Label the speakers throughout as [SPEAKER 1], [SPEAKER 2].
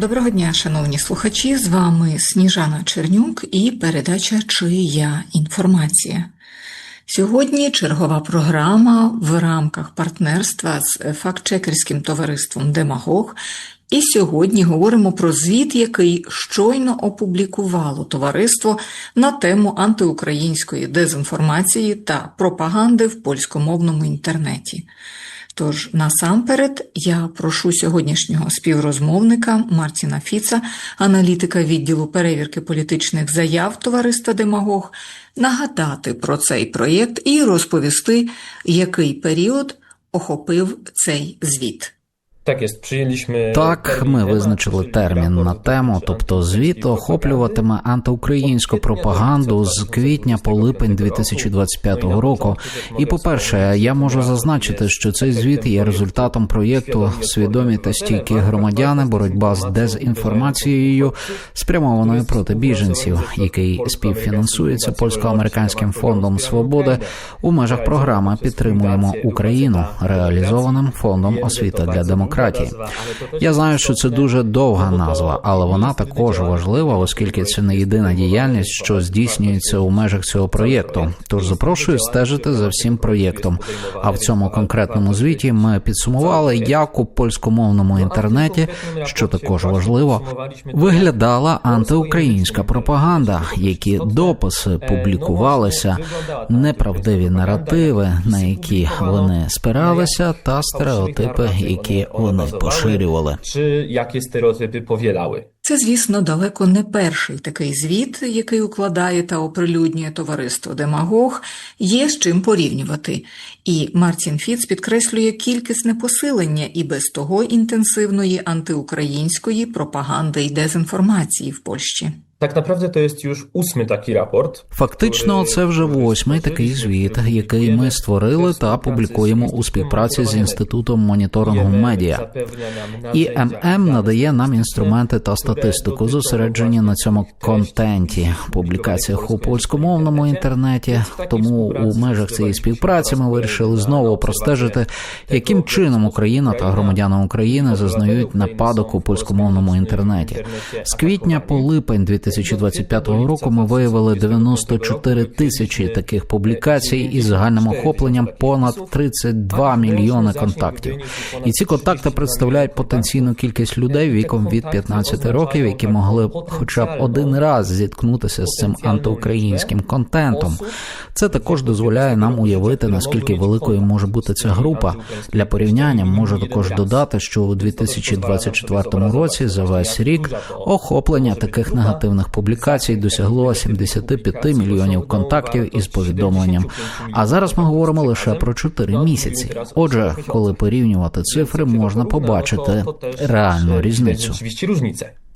[SPEAKER 1] Доброго дня, шановні слухачі. З вами Сніжана Чернюк і передача Чия інформація. Сьогодні чергова програма в рамках партнерства з фактчекерським товариством Демагог. І сьогодні говоримо про звіт, який щойно опублікувало товариство на тему антиукраїнської дезінформації та пропаганди в польськомовному інтернеті. Тож насамперед я прошу сьогоднішнього співрозмовника Мартіна Фіца, аналітика відділу перевірки політичних заяв товариства Демагог, нагадати про цей проєкт і розповісти, який період охопив цей звіт.
[SPEAKER 2] Так przyjęliśmy.
[SPEAKER 3] Так, ми визначили термін на тему, тобто звіт охоплюватиме антиукраїнську пропаганду з квітня по липень 2025 року. І по-перше, я можу зазначити, що цей звіт є результатом проєкту Свідомі та стійкі громадяни, боротьба з дезінформацією, спрямованою проти біженців, який співфінансується польсько-американським фондом свободи у межах програми Підтримуємо Україну, реалізованим фондом освіта для демократії. Я знаю, що це дуже довга назва, але вона також важлива, оскільки це не єдина діяльність, що здійснюється у межах цього проєкту. Тож запрошую стежити за всім проєктом. А в цьому конкретному звіті ми підсумували, як у польськомовному інтернеті, що також важливо, виглядала антиукраїнська пропаганда, які дописи публікувалися, неправдиві наративи, на які вони спиралися, та стереотипи, які вони поширювали.
[SPEAKER 2] Czy jakie stereotypy powielały?
[SPEAKER 1] Це, звісно, далеко не перший такий звіт, який укладає та оприлюднює товариство Демагог, є з чим порівнювати. І Мартін Фіц підкреслює кількісне посилення і без того інтенсивної антиукраїнської пропаганди і дезінформації в Польщі.
[SPEAKER 2] Tak naprawdę to jest już ósmy taki raport.
[SPEAKER 3] Фактично, це вже восьмий такий звіт, який ми створили та публікуємо у співпраці з інститутом моніторингу медіа. І ММ надає нам інструменти та статистику, зосереджені на цьому контенті, публікаціях у польськомовному інтернеті. Тому у межах цієї співпраці ми вирішили знову простежити, яким чином Україна та громадяни України зазнають нападок у польськомовному інтернеті. З квітня по липень 2025 року ми виявили 94 тисячі таких публікацій із загальним охопленням понад 32 мільйони контактів. І ці контакти представляють потенційну кількість людей віком від 15 років, які могли б хоча б один раз зіткнутися з цим антиукраїнським контентом. Це також дозволяє нам уявити наскільки великою може бути ця група. Для порівняння можу також додати, що у 2024 році за весь рік охоплення таких негативних публікацій досягло 75 мільйонів контактів із повідомленням. А зараз ми говоримо лише про 4 місяці. Отже, коли порівнювати цифри, можна побачити реальну різницю.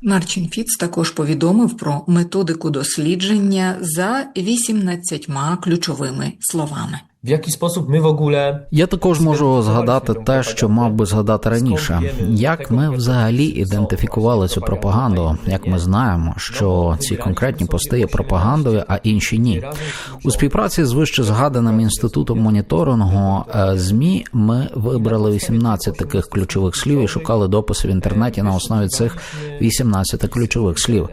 [SPEAKER 1] Марчин Фіц також повідомив про методику дослідження за 18 ключовими словами.
[SPEAKER 2] Jaki sposób my w ogóle
[SPEAKER 3] Я також можу згадати те, що мав би згадати раніше. Як ми взагалі ідентифікували цю пропаганду? Як ми знаємо, що ці конкретні пости є пропагандою, а інші ні. У співпраці з вище згаданим інститутом моніторингу е, змі ми вибрали 18 таких ключових слів і шукали дописи в інтернеті на основі цих 18 ключових слів.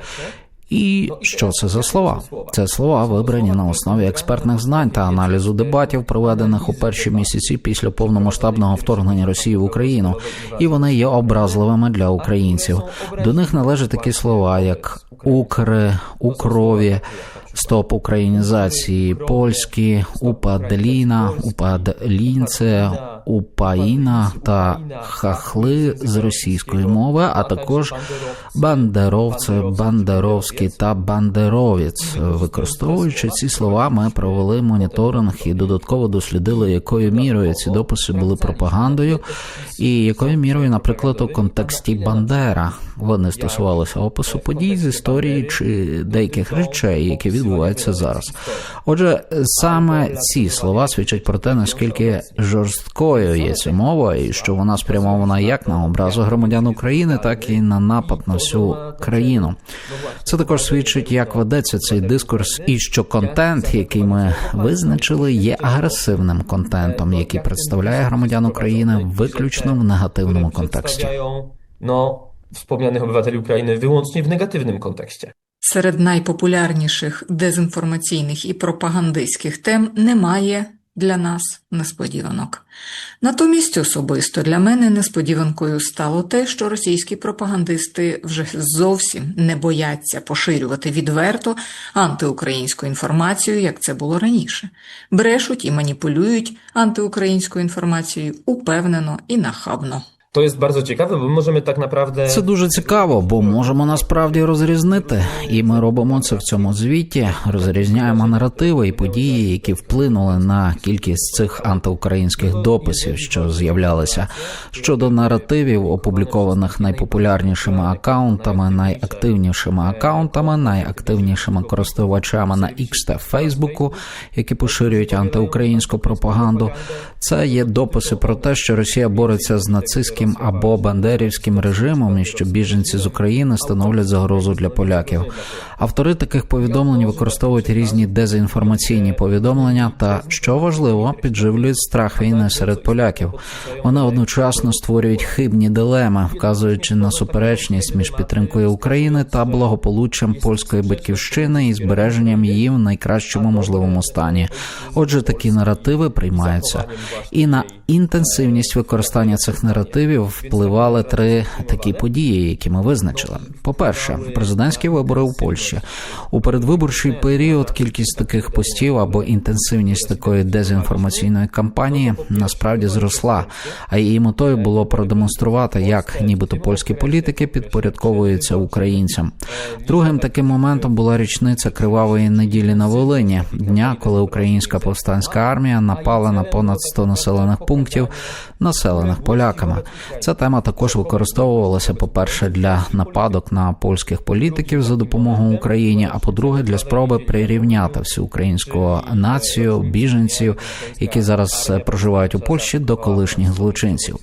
[SPEAKER 3] І що це за слова? Це слова вибрані на основі експертних знань та аналізу дебатів, проведених у перші місяці після повномасштабного вторгнення Росії в Україну, і вони є образливими для українців. До них належать такі слова, як укри, укрові. Стоп українізації польські, упадліна, упадлінце, упаїна та хахли з російської мови, а також бандеровце, бандеровський та бандеровець. Використовуючи ці слова, ми провели моніторинг і додатково дослідили, якою мірою ці дописи були пропагандою, і якою мірою, наприклад, у контексті Бандера. Вони стосувалися опису подій з історії чи деяких речей, які відбуваються зараз. Отже, саме ці слова свідчать про те, наскільки жорсткою є ця мова, і що вона спрямована як на образу громадян України, так і на напад на всю країну. Це також свідчить, як ведеться цей дискурс, і що контент, який ми визначили, є агресивним контентом, який представляє громадян України виключно в негативному контексті.
[SPEAKER 2] Wspomnianych obywateli Ukrainy wyłącznie w negatywnym kontekście.
[SPEAKER 1] Серед найпопулярніших дезінформаційних і пропагандистських тем немає для нас несподіванок. Натомість особисто для мене несподіванкою стало те, що російські пропагандисти вже зовсім не бояться поширювати відверто антиукраїнську інформацію, як це було раніше. Брешуть і маніпулюють антиукраїнською інформацією упевнено і нахабно.
[SPEAKER 2] To jest bardzo ciekawe, bo możemy tak naprawdę
[SPEAKER 3] Це дуже цікаво, бо можемо насправді розрізнити, і ми робимо це в цьому звіті. Розрізняємо наративи і події, які вплинули на кількість цих антиукраїнських дописів, що з'являлися. Щодо наративів, опублікованих найпопулярнішими акаунтами, найактивнішими акаунтами, найактивнішими користувачами на X та Фейсбуку, які поширюють антиукраїнську пропаганду. Це є дописи про те, що Росія бореться з нацистським або бандерівським режимом, і що біженці з України становлять загрозу для поляків. Автори таких повідомлень використовують різні дезінформаційні повідомлення та, що важливо, підживлюють страх війни серед поляків. Вони одночасно створюють хибні дилеми, вказуючи на суперечність між підтримкою України та благополуччям польської батьківщини і збереженням її в найкращому можливому стані. Отже, такі наративи приймаються. І на інтенсивність використання цих наративів впливали три такі події, які ми визначили. По-перше, президентські вибори у Польщі у передвиборчий період кількість таких постів або інтенсивність такої дезінформаційної кампанії насправді зросла. А її метою було продемонструвати, як нібито польські політики підпорядковуються українцям. Другим таким моментом була річниця кривавої неділі на Волині, дня, коли українська повстанська армія напала на понад 100 населених пунктів, населених поляками. Ця тема також використовувалася, по-перше, для нападок на польських політиків за допомогою Україні, а по-друге, для спроби прирівняти всю українську націю, біженців, які зараз проживають у Польщі, до колишніх злочинців.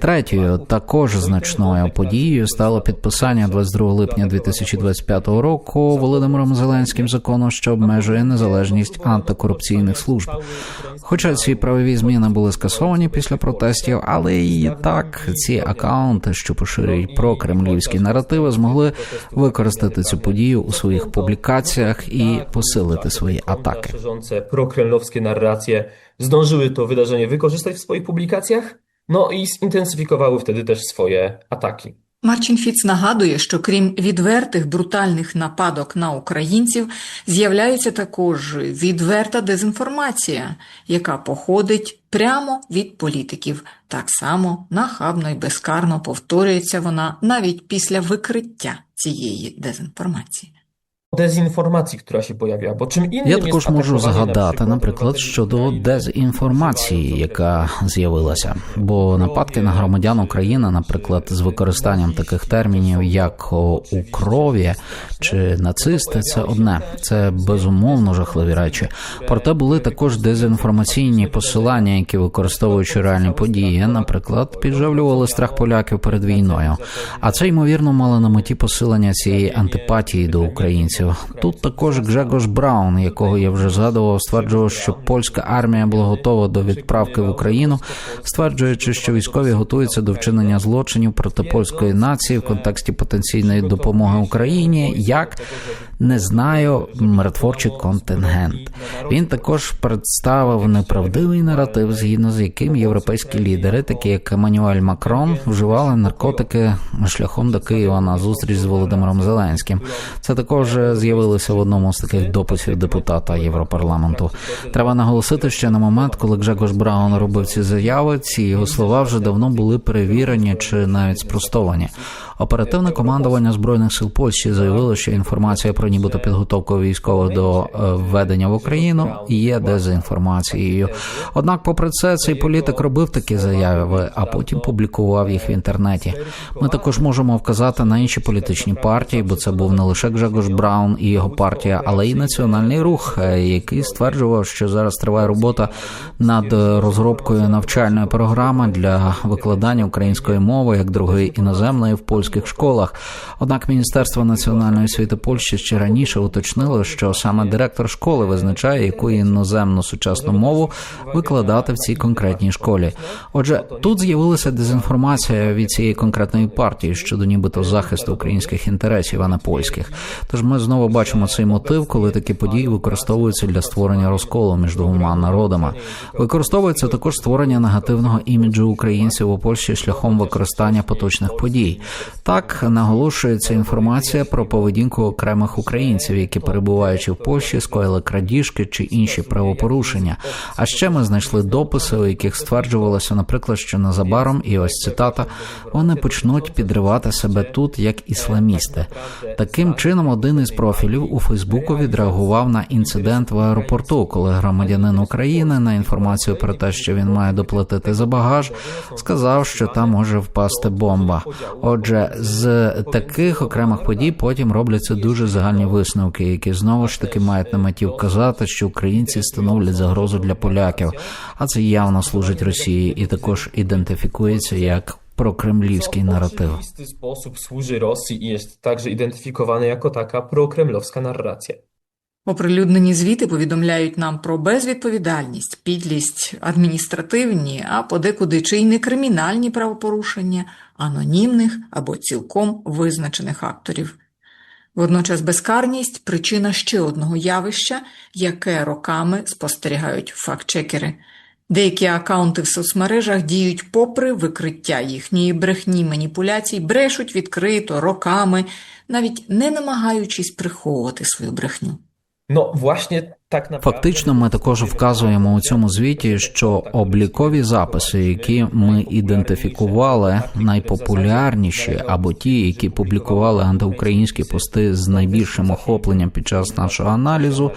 [SPEAKER 3] Третьою, також значною подією стало підписання 22 липня 2025 року Володимиром Зеленським закону, що обмежує незалежність антикорупційних служб. Хоча ці правові зміни були скасовані після протестів, але і так ці акаунти, що поширюють про кремлівські наративи, змогли використати цю подію у своїх публікаціях і посилити свої атаки.
[SPEAKER 2] Прокремлівські narracje zdążyły to wydarzenie wykorzystać w swoich publikacjach, no i zintensyfikowały wtedy też swoje ataki.
[SPEAKER 1] Марчин Фіц нагадує, що крім відвертих брутальних нападок на українців, з'являється також відверта дезінформація, яка походить прямо від політиків. Так само нахабно і безкарно повторюється вона навіть після викриття цієї дезінформації.
[SPEAKER 2] Dezinformacji, która się pojawia, bo czym innym
[SPEAKER 3] Я також можу згадати, наприклад, щодо дезінформації, яка з'явилася. Бо нападки на громадян України, наприклад, з використанням таких термінів, як у крові чи нацисти, це одне, це безумовно жахливі речі. Проте були також дезінформаційні посилання, які використовуючи реальні події, наприклад, підживлювали страх поляків перед війною. А це ймовірно мало на меті посилення цієї антипатії до українців. Тут також Гжегош Браун, якого я вже згадував, стверджував, що польська армія була готова до відправки в Україну, стверджуючи, що військові готуються до вчинення злочинів проти польської нації в контексті потенційної допомоги Україні. Як не знаю, миротворчий контингент. Він також представив неправдивий наратив, згідно з яким європейські лідери, такі як Еммануель Макрон, вживали наркотики шляхом до Києва на зустріч з Володимиром Зеленським. Це також вперше з'явилися в одному з таких дописів депутата Європарламенту. Треба наголосити, що на момент, коли Гжегош Браун робив ці заяви, ці його слова вже давно були перевірені чи навіть спростовані. Оперативне командування збройних сил Польщі заявило, що інформація про нібито підготовку військових до е, введення в Україну є дезінформацією. Однак, попри це, цей політик робив такі заяви, а потім публікував їх в інтернеті. Ми також можемо вказати на інші політичні партії, бо це був не лише Гжегош Браун і його партія, але й національний рух, е, який стверджував, що зараз триває робота над розробкою навчальної програми для викладання української мови як другої іноземної в польських школах. Однак Міністерство національної освіти Польщі ще раніше уточнило, що саме директор школи визначає, яку іноземну сучасну мову викладати в цій конкретній школі. Отже, тут з'явилася дезінформація від цієї конкретної партії щодо нібито захисту українських інтересів, а не польських. Тож ми знову бачимо цей мотив, коли такі події використовуються для створення розколу між двома народами. Використовується також створення негативного іміджу українців у Польщі шляхом використання поточних подій. Так наголошується інформація про поведінку окремих українців, які перебуваючи в Польщі, скоїли крадіжки чи інші правопорушення. А ще ми знайшли дописи, у яких стверджувалося, наприклад, що незабаром, і ось цитата, вони почнуть підривати себе тут як ісламісти. Таким чином, один із профілів у Фейсбуку відреагував на інцидент в аеропорту, коли громадянин України на інформацію про те, що він має доплатити за багаж, сказав, що там може впасти бомба. Отже, з таких окремих подій потім робляться дуже загальні висновки, які знову ж таки мають на меті вказати, що українці становлять загрозу для поляків, а це явно служить Росії і також ідентифікується як прокремлівський наратив.
[SPEAKER 2] W oczywisty sposób służy Rosji i jest także identyfikowana jako taka prokremlowska narracja.
[SPEAKER 1] Оприлюднені звіти повідомляють нам про безвідповідальність, підлість, адміністративні, а подекуди чи й не кримінальні правопорушення анонімних або цілком визначених акторів. Водночас безкарність причина ще одного явища, яке роками спостерігають фактчекери. Деякі акаунти в соцмережах діють попри викриття їхньої брехні маніпуляцій, брешуть відкрито, роками, навіть не намагаючись приховувати свою брехню.
[SPEAKER 2] No właśnie tak naprawdę...
[SPEAKER 3] Фактично, ми також вказуємо у цьому звіті, що облікові записи, які ми ідентифікували, найпопулярніші або ті, які публікували антиукраїнські пости з найбільшим охопленням під час нашого аналізу.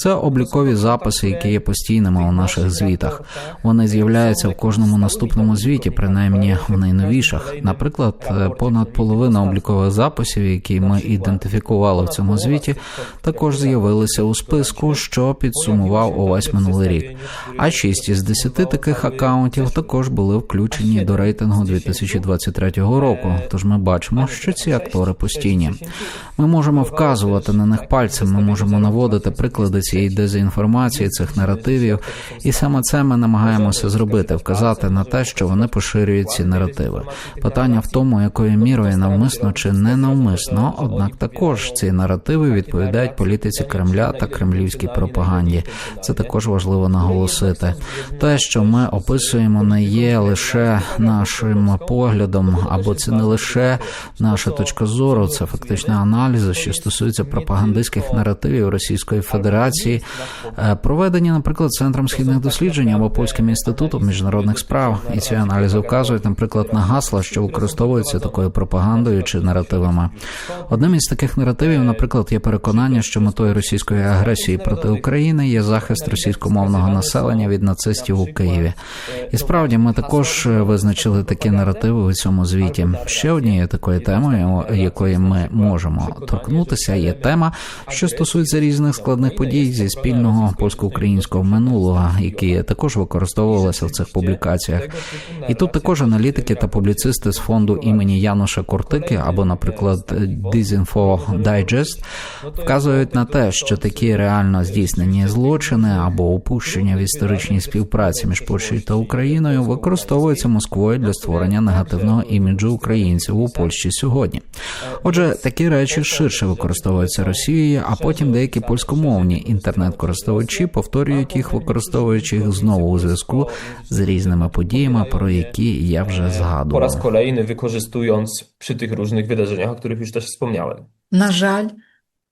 [SPEAKER 3] Це облікові записи, які є постійними у наших звітах. Вони з'являються в кожному наступному звіті, принаймні в найновіших. Наприклад, е, понад половина облікових записів, які ми ідентифікували в цьому звіті, також з'явилися у списку, що підсумував увесь минулий рік. А 6 із 10 таких акаунтів також були включені до рейтингу 2023 року. Тож ми бачимо, що ці актори постійні. Ми можемо вказувати на них пальцем, ми можемо наводити приклади цієї дезінформації, цих наративів, і саме це ми намагаємося зробити вказати на те, що вони поширюють ці наративи. Питання в тому, якою мірою навмисно чи ненавмисно, однак також ці наративи відповідають політиці Кремля та кремлівській пропаганді. Це також важливо наголосити. Те, що ми описуємо, не є лише нашим поглядом, або це не лише наша точка зору, це фактично аналізи, що стосуються пропагандистських наративів Російської Федерації, е, проведені, наприклад, центром східних досліджень або польським інститутом міжнародних справ. І ці аналізи вказують, наприклад, на гасла, що використовуються такою пропагандою чи наративами. Одним із таких наративів, наприклад, є переконання, що метою російської агресії проти України є захист російськомовного населення від нацистів у Києві. І справді ми також визначили такі наративи у цьому звіті. Ще однією такою темою, якої ми можемо торкнутися, є тема, що стосується різних складних подій зі спільного польсько-українського минулого, які також використовувалися в цих публікаціях. І тут також аналітики та публіцисти з фонду імені Януша Кортики або, наприклад, Disinfo Digest вказують на те, що такі реально здійснені злочини або упущення в історичній співпраці між Польщею та Україною використовуються Москвою для створення негативного іміджу українців у Польщі сьогодні. Отже, такі речі ширше використовуються Росією, а потім деякі польськомовні інтернет-користувачі повторюють їх, використовуючи їх знову у зв'язку з різними подіями, про які я вже
[SPEAKER 2] Po raz
[SPEAKER 3] згадував.
[SPEAKER 2] kolejny wykorzystując przy tych różnych wydarzeniach, o których już też wspomniałem.
[SPEAKER 1] На жаль,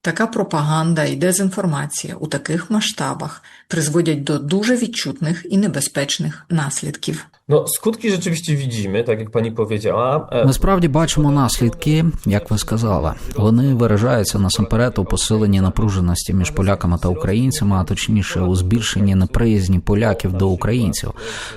[SPEAKER 1] Така пропаганда і дезінформація у таких масштабах призводять до дуже відчутних і небезпечних наслідків.
[SPEAKER 2] No, skutki rzeczywiście widzimy, tak jak pani powiedziała. E,
[SPEAKER 3] Ми справді бачимо наслідки, як ви сказали. Вони виражаються насамперед у посиленні напруженості між поляками та українцями, а точніше у збільшенні неприязні поляків до українців.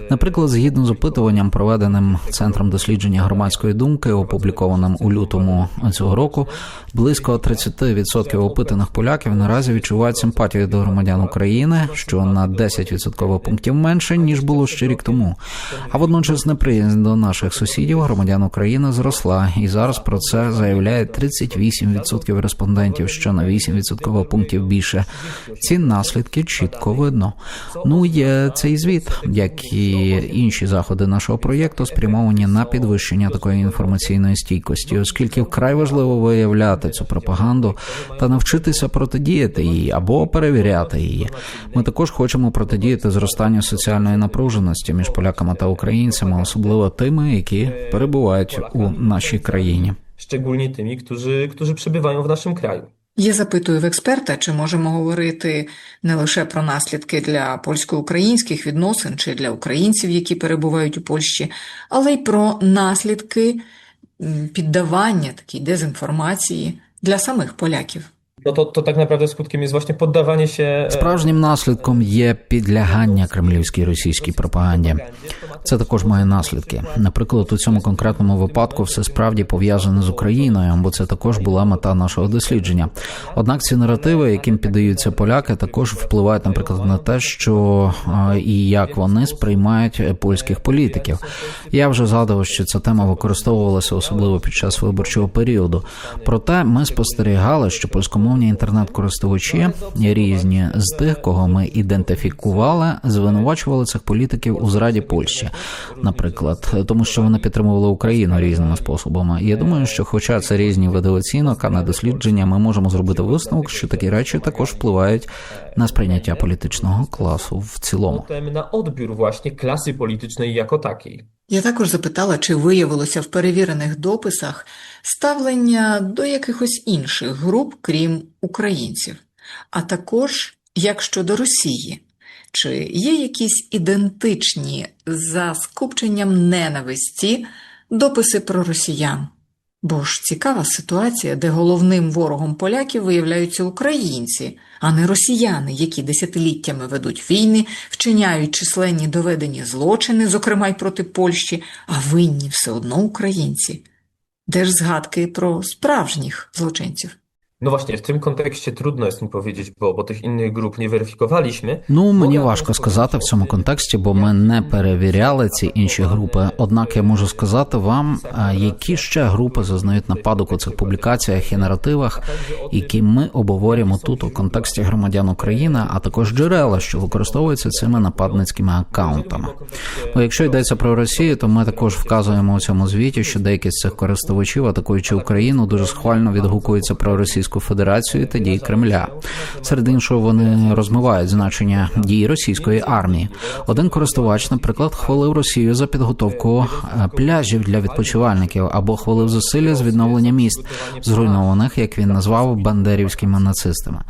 [SPEAKER 3] Наприклад, згідно з опитуванням, проведеним центром дослідження громадської думки, опублікованим у лютому цього року, близько 30% опитаних поляків наразі відчувають симпатію до громадян України, що на 10 відсоткових пунктів менше ніж було ще рік тому. А водночас неприязнь до наших сусідів громадян України зросла, і зараз про це заявляє 38% респондентів, що на 8 відсоткових пунктів більше. Ці наслідки чітко видно. Ну є цей звіт, як і інші заходи нашого проєкту, спрямовані на підвищення такої інформаційної стійкості, оскільки вкрай важливо виявляти цю пропаганду та навчитися протидіяти їй або перевіряти її. Ми також хочемо протидіяти зростанню соціальної напруженості між поляками та українцями, особливо тими, які перебувають у нашій країні.
[SPEAKER 2] szczególnie tymi, którzy, którzy przebywają w naszym kraju.
[SPEAKER 1] Я запитую в експерта, чи можемо говорити не лише про наслідки для польсько-українських відносин чи для українців, які перебувають у Польщі, але й про наслідки піддавання такій дезінформації для самих поляків.
[SPEAKER 2] No to, to tak naprawdę skutkiem jest właśnie poddawanie się. e,
[SPEAKER 3] Справжнім наслідком є підлягання кремлівській російській пропаганді. Це також має наслідки. Наприклад, у цьому конкретному випадку все справді пов'язане з Україною, бо це також була мета нашого дослідження. Однак ці наративи, яким піддаються поляки, також впливають, наприклад, на те, що і як вони сприймають польських політиків. Я вже згадував, що ця тема використовувалася особливо під час виборчого періоду. Проте ми спостерігали, що польськомовні інтернет-користувачі різні з тих, кого ми ідентифікували, звинувачували цих політиків у зраді Польщі, наприклад, тому що вони підтримували Україну різними способами. Я думаю, що, хоча це різні види оцінок, а не дослідження, ми можемо зробити висновок, що такі речі також впливають на сприйняття політичного класу в цілому.
[SPEAKER 2] Na odbiór właśnie klasy politycznej jako takiej.
[SPEAKER 1] Я також запитала, чи виявилося в перевірених дописах ставлення до якихось інших груп, крім українців, а також як щодо Росії. Чи є якісь ідентичні за скупченням ненависті дописи про росіян? Бо ж цікава ситуація, де головним ворогом поляків виявляються українці, а не росіяни, які десятиліттями ведуть війни, вчиняють численні доведені злочини, зокрема й проти Польщі, а винні все одно українці. Де ж згадки про справжніх злочинців?
[SPEAKER 2] No właśnie, w tym kontekście trudno jest mi powiedzieć, bo, bo tych innych grup nie weryfikowaliśmy.
[SPEAKER 3] Ну мені важко сказати в цьому контексті, бо ми не перевіряли ці інші групи. Однак я можу сказати вам, які ще групи зазнають нападок у цих публікаціях і наративах, які ми обговорюємо тут у контексті громадян України, а також джерела, що використовуються цими нападницькими аккаунтами. Ну, якщо йдеться про Росію, то ми також вказуємо у цьому звіті, що деякі з цих користувачів, атакуючи Україну, дуже схвально відгукуються про Російську Федерацію та дії Кремля. Серед іншого, вони розмивають значення дій російської армії. Один користувач, наприклад, хвалив Росію за підготовку е, пляжів для відпочивальників або хвалив зусилля з відновлення міст, зруйнованих, як він назвав, бандерівськими нацистами.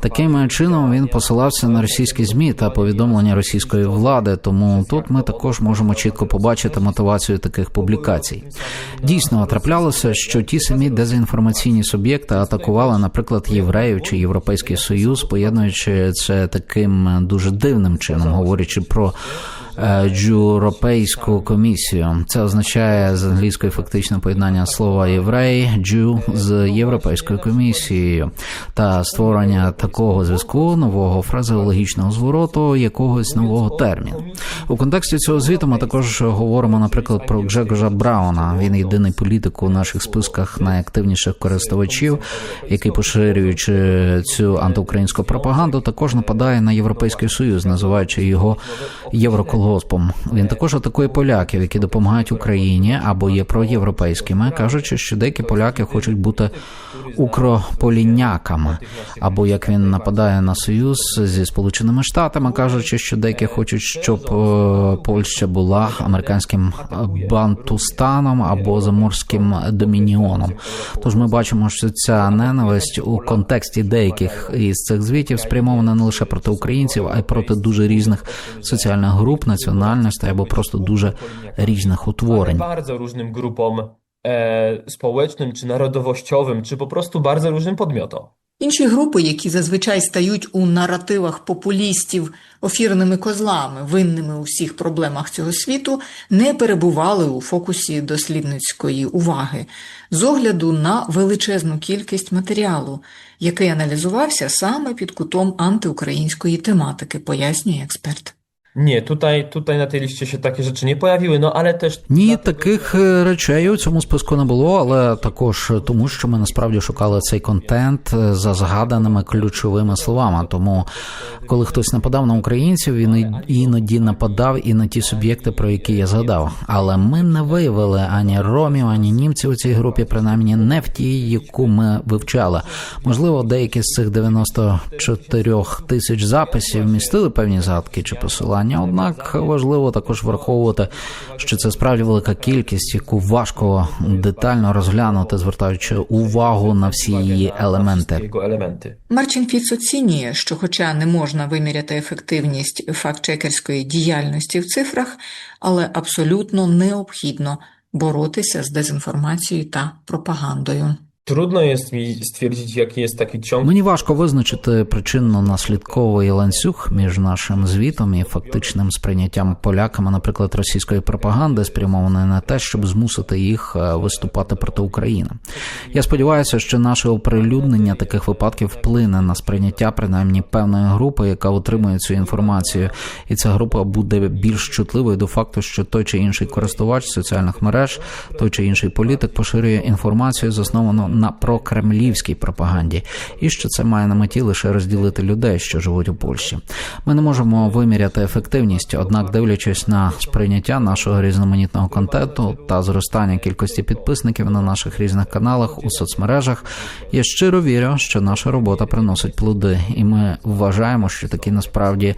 [SPEAKER 3] Таким чином він посилався на російські змі та повідомлення російської влади. Тому тут ми також можемо чітко побачити мотивацію таких публікацій. Дійсно, траплялося, що ті самі дезінформаційні суб'єкти атакували, наприклад, євреїв чи Європейський Союз, поєднуючи це таким дуже дивним чином, говорячи про. Е, Джуропейську комісію це означає з англійської фактично поєднання слова єврей джу з європейською комісією та створення такого зв'язку нового фразеологічного звороту якогось нового терміну. У контексті цього звіту ми також говоримо, наприклад, про Джекожа Брауна. Він єдиний політик у наших списках найактивніших користувачів, який поширюючи цю антиукраїнську пропаганду, також нападає на європейський союз, називаючи його євроколонією колгоспом. Він також атакує поляків, які допомагають Україні або є проєвропейськими, кажучи, що деякі поляки хочуть бути укрополіняками, або як він нападає на союз зі сполученими штатами, кажучи, що деякі хочуть, щоб е, Польща була американським бантустаном або заморським домініоном. Тож ми бачимо, що ця ненависть у контексті деяких із цих звітів спрямована не лише проти українців, а й проти дуже різних соціальних груп, національностей або просто дуже різних утворень.
[SPEAKER 2] bardzo różnym grupom społecznym, czy narodowościowym, czy po prostu bardzo różnym podmiotom.
[SPEAKER 1] Інші групи, які зазвичай стають у наративах популістів офірними козлами, винними у всіх проблемах цього світу, не перебували у фокусі дослідницької уваги з огляду на величезну кількість матеріалу, який аналізувався саме під кутом антиукраїнської тематики, пояснює експерт.
[SPEAKER 2] Nie, tutaj, tutaj na tej liście się takie rzeczy nie pojawiły, no ale też
[SPEAKER 3] Ні, таких е, речей у цьому списку не було, але також тому, що ми насправді шукали цей контент е, за згаданими ключовими словами. Тому, коли хтось нападав на українців, він іноді нападав і на ті суб'єкти, про які я згадав. Але ми не виявили ані ромів, ані німців у цій групі, принаймні не в тій, яку ми вивчали. Можливо, деякі з цих 94 тисяч записів містили певні згадки чи посилання. Однак важливо також враховувати, що це справді велика кількість, яку важко детально розглянути, звертаючи увагу на всі її елементи.
[SPEAKER 1] Марчин Фіц оцінює, що, хоча не можна виміряти ефективність фактчекерської діяльності в цифрах, але абсолютно необхідно боротися з дезінформацією та пропагандою.
[SPEAKER 2] Jest mi stwierdzić, jaki jest taki ciąg
[SPEAKER 3] Мені важко визначити причинно-наслідковий ланцюг між нашим звітом і фактичним сприйняттям поляками, наприклад, російської пропаганди, спрямованої на те, щоб змусити їх е, виступати проти України. Я сподіваюся, що наше оприлюднення таких випадків вплине на сприйняття принаймні певної групи, яка отримує цю інформацію, і ця група буде більш чутливою до факту, що той чи інший користувач соціальних мереж, той чи інший політик поширює інформацію, засновану на прокремлівській пропаганді, і що це має на меті лише розділити людей, що живуть у Польщі. Ми не можемо виміряти ефективність, однак, дивлячись на сприйняття нашого різноманітного контенту та зростання кількості підписників на наших різних каналах у соцмережах, я щиро вірю, що наша робота приносить плоди, і ми вважаємо, що таки насправді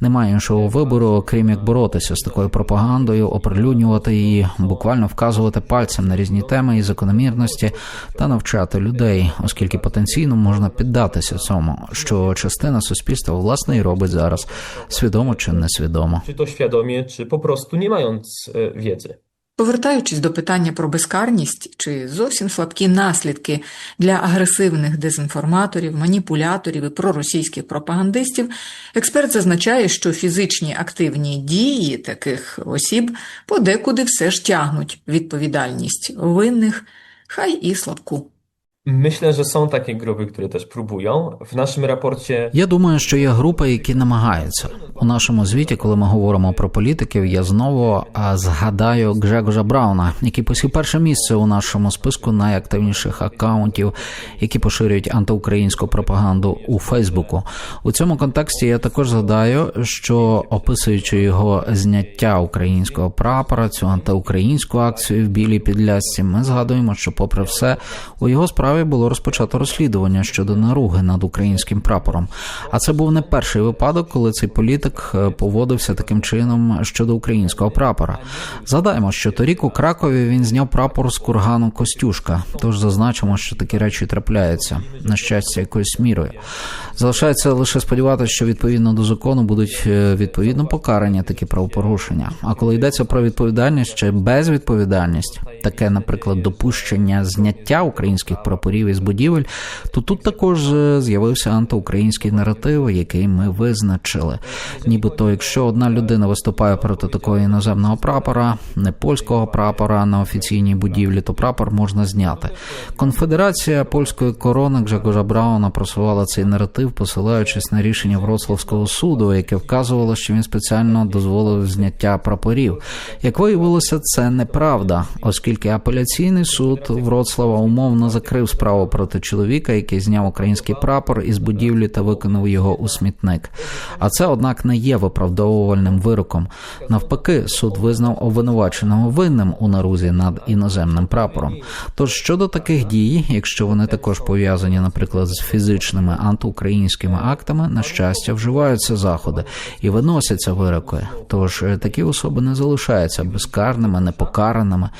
[SPEAKER 3] немає іншого вибору, окрім як боротися з такою пропагандою, оприлюднювати її, буквально вказувати пальцем на різні теми і закономірності та навчати людей, оскільки потенційно можна піддатися цьому, що частина суспільства власне і робить зараз, свідомо чи несвідомо.
[SPEAKER 2] to świadomie, czy po prostu nie mając e, wiedzy.
[SPEAKER 1] Повертаючись до питання про безкарність чи зовсім слабкі наслідки для агресивних дезінформаторів, маніпуляторів і проросійських пропагандистів, експерт зазначає, що фізичні активні дії таких осіб подекуди все ж тягнуть відповідальність винних, хай і слабку.
[SPEAKER 2] Myślę, że są takie grupy, które też próbują. W naszym raporcie
[SPEAKER 3] Я думаю, що є групи, які намагаються у нашому звіті, коли ми говоримо про політиків. Я знову згадаю Гжегожа Брауна, який посів перше місце у нашому списку найактивніших акаунтів, які поширюють антиукраїнську пропаганду у Фейсбуку. У цьому контексті я також згадаю, що описуючи його зняття українського прапора, цю антиукраїнську акцію в білій підлясці, ми згадуємо, що, попри все, у його справі було розпочато розслідування щодо наруги над українським прапором. А це був не перший випадок, коли цей політик е, поводився таким чином щодо українського прапора. Згадаємо, що торік у Кракові він зняв прапор з кургану Костюшка. Тож зазначимо, що такі речі трапляються на щастя якоюсь мірою. Залишається лише сподіватися, що відповідно до закону будуть е, відповідно покарані такі правопорушення. А коли йдеться про відповідальність чи безвідповідальність, таке, наприклад, допущення зняття українських прапорів із будівель, то тут також е, з'явився антиукраїнський наратив, який ми визначили. Нібито, якщо одна людина виступає проти такого іноземного прапора, не польського прапора на офіційній будівлі, то прапор можна зняти. Конфедерація польської корони Гжегожа Брауна просувала цей наратив, посилаючись на рішення Вроцлавського суду, яке вказувало, що він спеціально дозволив зняття прапорів. Як виявилося, це неправда, оскільки оскільки апеляційний суд Вроцлава умовно закрив справу проти чоловіка, який зняв український прапор із будівлі та виконав його у смітник. А це, однак, не є виправдовувальним вироком. Навпаки, суд визнав обвинуваченого винним у нарузі над іноземним прапором. Тож щодо таких дій, якщо вони також пов'язані, наприклад, з фізичними антиукраїнськими актами, на щастя, вживаються заходи і виносяться вироки. Тож е, такі особи не залишаються безкарними, непокараними,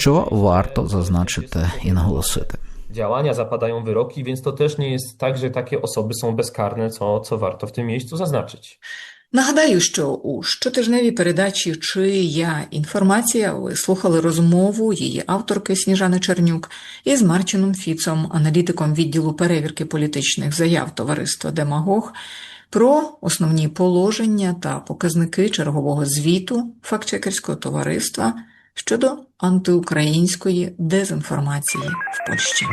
[SPEAKER 3] що варто зазначити і наголосити.
[SPEAKER 2] Działania zapadają wyroki, więc to też nie jest tak, że takie osoby są bezkarne, co, co warto w tym miejscu zaznaczyć.
[SPEAKER 1] Нагадаю, що у щотижневій передачі Чия інформація ви слухали розмову її авторки Сніжани Чернюк із Марчином Фіцом, аналітиком відділу перевірки політичних заяв товариства Демагог, про основні положення та показники чергового звіту фактчекерського товариства щодо антиукраїнської дезінформації в Польщі.